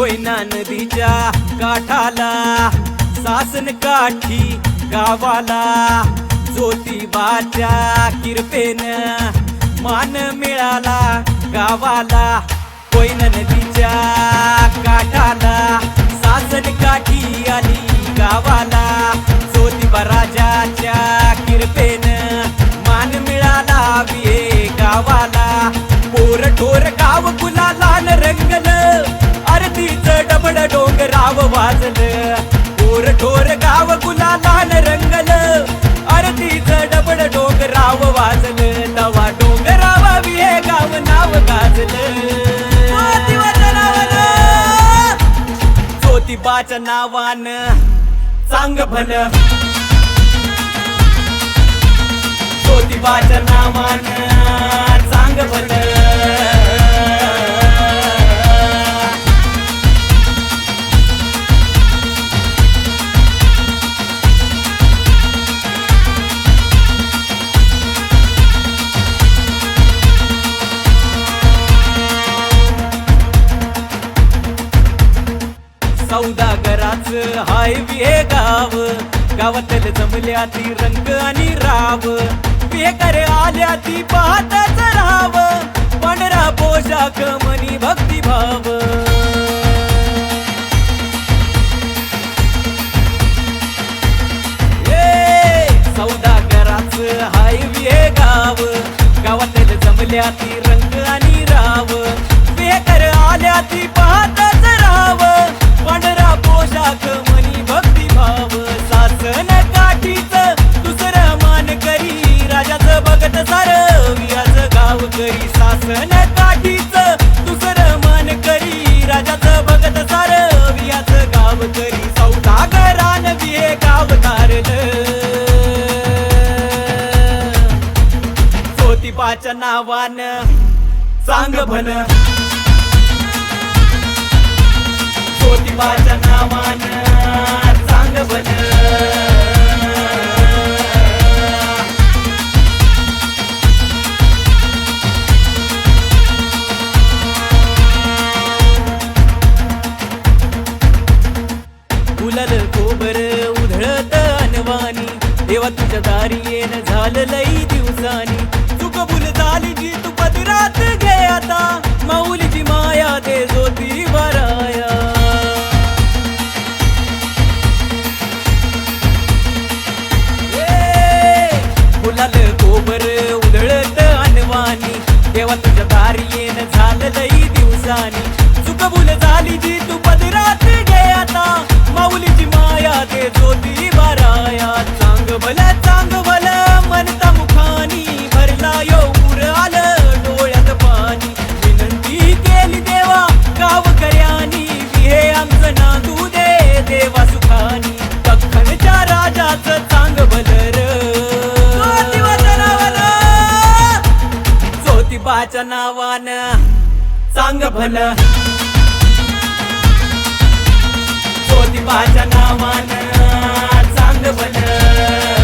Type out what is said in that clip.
कोयना नदीच्या काठाला सासन काठी गावाला. ज्योतिबाच्या किरपेनं मान मिळाला गावाला. कोयना नदीच्या काठाला सासन काठी आली गावाला. ज्योतिबा राजाच्या किरपेनं मान मिळाला विहे गावाला. पोर ठोर गाव गुलाला रंगल मातीच डबड डोंगराव वाजलं. पोर ठोर गाव गुलाला रंगल. आरतीच डबड डोंगराव वाजलं. नवा डोंगराव विहे गाव नाव गाजलं. ज्योतिबाच्या नावान चांग भल. ज्योतिबाच्या नावान चांग भलं. सौदागराच हाय विहे गाव. गावातल जमल्या ती रंग आणि राव. करे आल्या ती पाहताच राव. पांढरा पोशाख मनी भक्तिभाव ए, हाय विहे गाव. गावातल जमल्या ती रंग आणि राव. कर आल्या ती पाहताच राव. पांढरा पोशाख मनी भक्तिभाव सासन काठीच दुसरं मान करी राजाचं बघत सार वियाच गाव करी सासन काठीच दुसरं मान करी राजाचं बघत सार वियाच गाव करी सौदागरान विहे गाव तारलं ज्योतिबाच्या नावानं सांग भन. ज्योतिबाच्या चांग कोबर उधळत अनवानी देवा तुझ्या दारी येण झालं लई दिवसानी. लई दिवसानी चुकबुल झाली जी तू पदरात गे आता. माऊलीची माया दे ज्योती बाराया चांग भल चांग भल म्हणता मुखानी. भरला योर आलं डोळ्यात पाणी. विनंती केली देवा गाव कर्यानी विहे आमचं नांदू दे देवा सुखानी. दख्खनच्या राजाचं चांग भलर ज्योतिबाच्या नावानं. सांग भल. ज्योतिबाच्या नावानं. सांग भल.